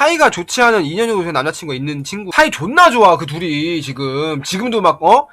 사이가 좋지 않은 2년 정도 된 남자친구가 있는 친구 사이 존나 좋아 그 둘이 지금 지금도 막 어?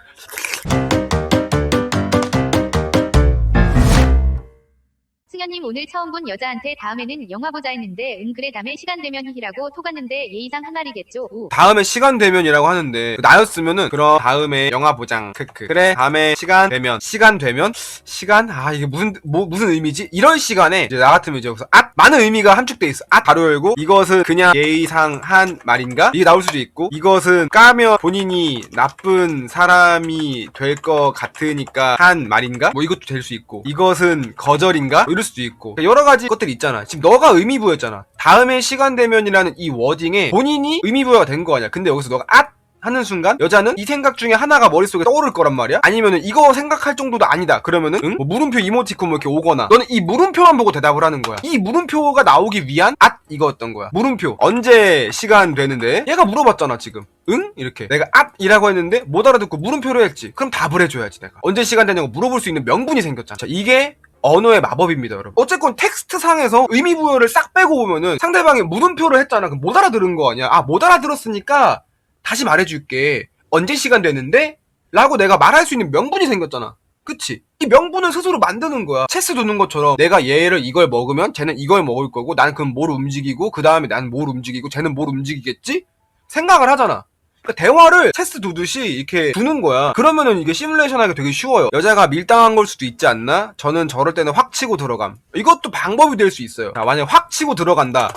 승현님 오늘 처음 본 여자한테 다음에는 영화 보자 했는데 응 그래 다음에 시간 되면 히라고 톡왔는데 예의상 한 말이겠죠. 우. 다음에 시간 되면이라고 하는데 나였으면은 그럼 다음에 영화 보장 크크. 그래 다음에 시간 되면 시간 되면 시간? 아 이게 무슨 뭐 무슨 의미지? 이런 시간에 이제 나 같으면 이제 여기서 아 많은 의미가 함축돼 있어. 아 바로 열고 이것은 그냥 예의상 한 말인가? 이게 나올 수도 있고 이것은 까면 본인이 나쁜 사람이 될 것 같으니까 한 말인가? 뭐 이것도 될 수 있고 이것은 거절인가? 뭐 이럴 수도 있고. 여러 가지 것들이 있잖아. 지금 너가 의미 부여했잖아. 다음에 시간 되면이라는 이 워딩에 본인이 의미 부여가 된 거 아니야. 근데 여기서 너가 앗 하는 순간 여자는 이 생각 중에 하나가 머릿속에 떠오를 거란 말이야. 아니면은 이거 생각할 정도도 아니다. 그러면은 응? 뭐 물음표 이모티콘 뭐 이렇게 오거나 너는 이 물음표만 보고 대답을 하는 거야. 이 물음표가 나오기 위한 앗 이거였던 거야. 물음표. 언제 시간 되는데? 얘가 물어봤잖아 지금. 응? 이렇게. 내가 앗이라고 했는데 못 알아듣고 물음표로 했지. 그럼 답을 해줘야지 내가. 언제 시간 되냐고 물어볼 수 있는 명분이 생겼잖아. 자, 이게 언어의 마법입니다, 여러분. 어쨌건 텍스트 상에서 의미 부여를 싹 빼고 보면은 상대방이 물음표를 했잖아. 그럼 못 알아들은 거 아니야? 아, 못 알아들었으니까 다시 말해줄게. 언제 시간 되는데? 라고 내가 말할 수 있는 명분이 생겼잖아. 그치? 이 명분을 스스로 만드는 거야. 체스 두는 것처럼 내가 얘를 이걸 먹으면 쟤는 이걸 먹을 거고 나는 그럼 뭘 움직이고 그 다음에 나는 뭘 움직이고 쟤는 뭘 움직이겠지? 생각을 하잖아. 그러니까 대화를 체스 두듯이 이렇게 두는 거야. 그러면은 이게 시뮬레이션 하기가 되게 쉬워요. 여자가 밀당한 걸 수도 있지 않나? 저는 저럴 때는 확 치고 들어감. 이것도 방법이 될 수 있어요. 자, 만약에 확 치고 들어간다.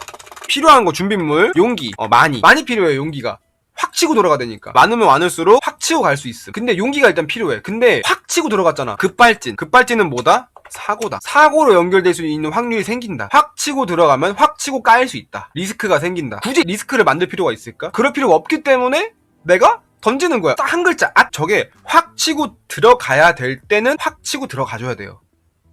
필요한 거 준비물, 용기, 어, 많이. 많이 필요해요, 용기가. 확 치고 들어가 되니까. 많으면 많을수록 확 치고 갈 수 있어. 근데 용기가 일단 필요해. 근데 확 치고 들어갔잖아. 급발진. 급발진은 뭐다? 사고다. 사고로 연결될 수 있는 확률이 생긴다. 확 치고 들어가면 확 치고 까일 수 있다. 리스크가 생긴다. 굳이 리스크를 만들 필요가 있을까? 그럴 필요가 없기 때문에 내가 던지는 거야. 딱 한 글자. 아, 저게 확 치고 들어가야 될 때는 확 치고 들어가줘야 돼요.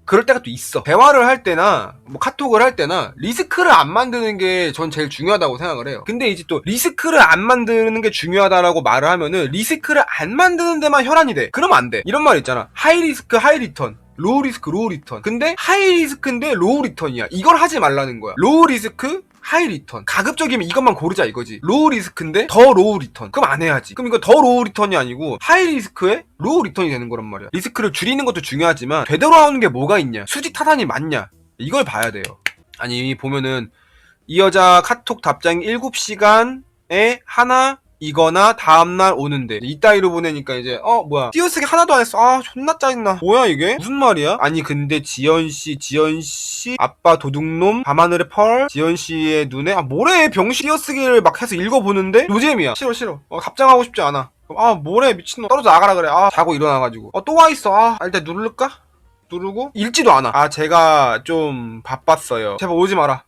그럴 때가 또 있어. 대화를 할 때나, 뭐 카톡을 할 때나, 리스크를 안 만드는 게 전 제일 중요하다고 생각을 해요. 근데 이제 또, 리스크를 안 만드는 게 중요하다라고 말을 하면은, 리스크를 안 만드는 데만 혈안이 돼. 그러면 안 돼. 이런 말 있잖아. 하이 리스크, 하이 리턴. 로우 리스크, 로우 리턴. 근데, 하이 리스크인데, 로우 리턴이야. 이걸 하지 말라는 거야. 로우 리스크, 하이 리턴. 가급적이면 이것만 고르자 이거지. 로우 리스크인데 더 로우 리턴. 그럼 안 해야지. 그럼 이거 더 로우 리턴이 아니고 하이 리스크에 로우 리턴이 되는 거란 말이야. 리스크를 줄이는 것도 중요하지만 되돌아오는게 뭐가 있냐? 수직 타산이 맞냐? 이걸 봐야 돼요. 아니 보면은 이 여자 카톡 답장이 7시간에 하나 이거나 다음날 오는데. 이따위로 보내니까 이제 어 뭐야. 띄어쓰기 하나도 안 했어. 아 존나 짜증나. 뭐야 이게? 무슨 말이야? 아니 근데 지연씨 지연씨 아빠 도둑놈 밤하늘의 펄 지연씨의 눈에? 아 뭐래? 병신 띄어쓰기를 막 해서 읽어보는데? 노잼이야. 싫어 싫어. 어, 답장하고 싶지 않아. 아 뭐래? 미친놈. 떨어져 나가라 그래. 아 자고 일어나가지고. 어 또 와있어. 아 일단 누를까? 누르고? 읽지도 않아. 아 제가 좀 바빴어요. 제발 오지 마라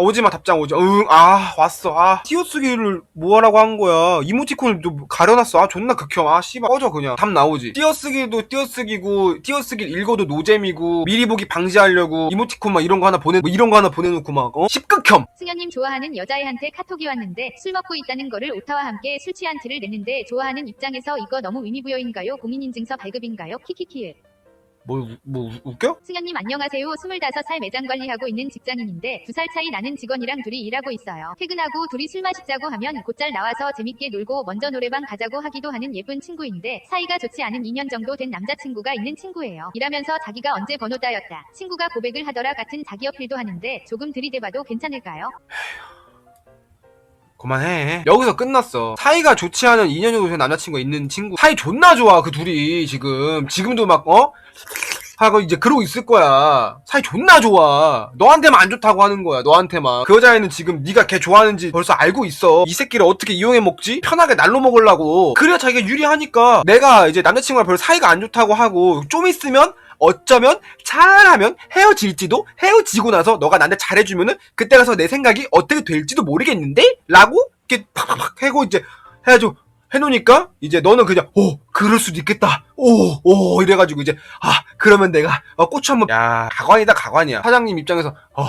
아 오지마 답장 오지 응아 왔어 아 띄어쓰기를 뭐하라고 한 거야 이모티콘을 또 가려놨어 아 존나 극혐 아 씨발 꺼져 그냥 답 나오지 띄어쓰기도 띄어쓰기고 띄어쓰기 읽어도 노잼이고 미리 보기 방지하려고 이모티콘 막 이런 거 하나 보내 뭐 이런 거 하나 보내놓고 막 어? 십극혐 승현님 좋아하는 여자애한테 카톡이 왔는데 술 먹고 있다는 거를 오타와 함께 술 취한 티를 냈는데 좋아하는 입장에서 이거 너무 의미부여인가요? 공인인증서 발급인가요? 키키키에. 뭐, 뭐 웃겨? 승현님 안녕하세요. 25살 매장 관리하고 있는 직장인인데 두살 차이 나는 직원이랑 둘이 일하고 있어요. 퇴근하고 둘이 술 마시자고 하면 곧잘 나와서 재밌게 놀고 먼저 노래방 가자고 하기도 하는 예쁜 친구인데 사이가 좋지 않은 2년 정도 된 남자친구가 있는 친구예요. 일하면서 자기가 언제 번호 따였다. 친구가 고백을 하더라 같은 자기 어필도 하는데 조금 들이대봐도 괜찮을까요? 그만해. 여기서 끝났어. 사이가 좋지 않은 2년 정도 된 남자친구가 있는 친구. 사이 존나 좋아, 그 둘이. 지금. 지금도 막, 어? 하고 이제 그러고 있을 거야. 사이 존나 좋아. 너한테만 안 좋다고 하는 거야. 너한테만. 그 여자애는 지금 네가 걔 좋아하는지 벌써 알고 있어. 이 새끼를 어떻게 이용해 먹지? 편하게 날로 먹으려고. 그래야 자기가 유리하니까 내가 이제 남자친구랑 별로 사이가 안 좋다고 하고 좀 있으면 어쩌면 잘하면 헤어질지도 헤어지고 나서 너가 나한테 잘해주면은 그때 가서 내 생각이 어떻게 될지도 모르겠는데? 라고 이렇게 팍팍팍 해고 이제 해가지고 해놓으니까 이제 너는 그냥 오 그럴 수도 있겠다. 오 오 이래가지고 이제 아 그러면 내가 어, 고추 한번 야 가관이다 가관이야. 사장님 입장에서 어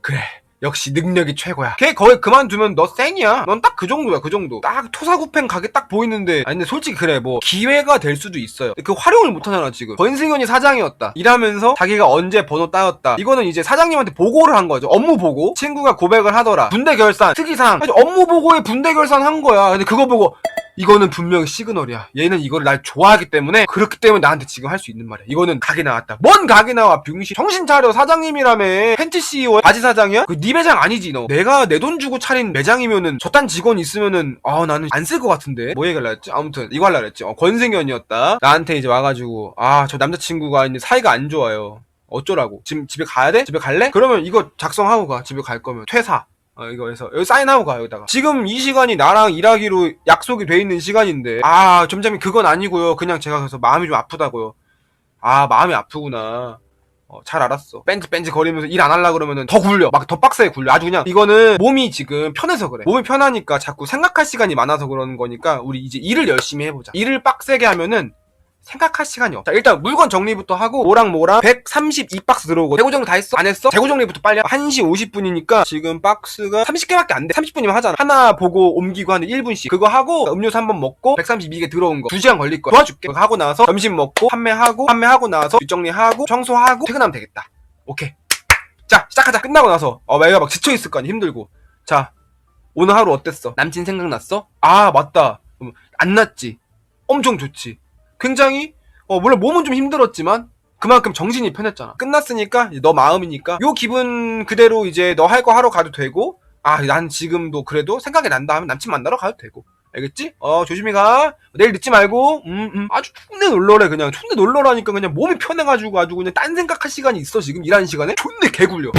그래 역시 능력이 최고야. 걔 거기 그만두면 너 쌩이야. 넌 딱 그 정도야, 그 정도. 딱 토사구팽 가게 딱 보이는데. 아니, 근데 솔직히 그래, 뭐, 기회가 될 수도 있어요. 그 활용을 못하잖아, 지금. 권승현이 사장이었다. 일하면서 자기가 언제 번호 따였다. 이거는 이제 사장님한테 보고를 한 거죠. 업무 보고. 친구가 고백을 하더라. 분대 결산. 아니, 업무 보고에 분대 결산 한 거야. 근데 그거 보고, 이거는 분명히 시그널이야. 얘는 이거를 날 좋아하기 때문에 그렇기 때문에 나한테 지금 할 수 있는 말이야. 이거는 각이 나왔다. 뭔 각이 나와? 병신. 정신 차려. 사장님이라며. 팬티 CEO 바지 사장이야? 그네 매장 아니지 너. 내가 내 돈 주고 차린 매장이면은 저딴 직원 있으면은 아 나는 안 쓸 것 같은데. 뭐 얘기를 했지? 아무튼 이거 하려 그랬지. 어, 권승현이었다. 나한테 이제 와가지고 아 저 남자친구가 이제 사이가 안 좋아요. 어쩌라고? 지금 집에 가야 돼? 집에 갈래? 그러면 이거 작성하고 가. 집에 갈 거면 퇴사. 어, 이거 해서. 여기 사인하고 가 여기다가. 지금 이 시간이 나랑 일하기로 약속이 돼 있는 시간인데. 아 점점이 그건 아니고요. 그냥 제가 그래서 마음이 좀 아프다고요. 아 마음이 아프구나. 어, 잘 알았어. 뺀지 뺀지 거리면서 일 안 하려 그러면은 더 굴려. 막 더 빡세게 굴려. 아주 그냥 이거는 몸이 지금 편해서 그래. 몸이 편하니까 자꾸 생각할 시간이 많아서 그러는 거니까 우리 이제 일을 열심히 해보자. 일을 빡세게 하면은 생각할 시간이 없다. 일단 물건 정리부터 하고 모랑 모랑 132박스 들어오고 재고 정리 다 했어? 안 했어? 재고 정리부터 빨리 하- 1시 50분이니까 지금 박스가 30개밖에 안 돼. 30분이면 하잖아. 하나 보고 옮기고 하는 1분씩. 그거 하고 음료수 한 번 먹고 132개 들어온 거 2시간 걸릴 거야. 도와줄게. 그거 하고 나서 점심 먹고 판매하고 판매하고 나서 뒷정리하고 청소하고 퇴근하면 되겠다. 오케이. 자, 시작하자. 끝나고 나서 어, 내가 막 지쳐 있을 거 아니야. 힘들고. 자, 오늘 하루 어땠어? 남친 생각났어? 아, 맞다. 음, 안 났지. 엄청 좋지. 굉장히 어 물론 몸은 좀 힘들었지만 그만큼 정신이 편했잖아. 끝났으니까 너 마음이니까 요 기분 그대로 이제 너 할 거 하러 가도 되고 아 난 지금도 그래도 생각이 난다 하면 남친 만나러 가도 되고 알겠지? 어 조심히 가 내일 늦지 말고 음, 음. 아주 존내 놀러래 그냥 존내 놀러라니까 그냥 몸이 편해가지고 아주 그냥 딴 생각할 시간이 있어 지금 일하는 시간에 존내 개굴려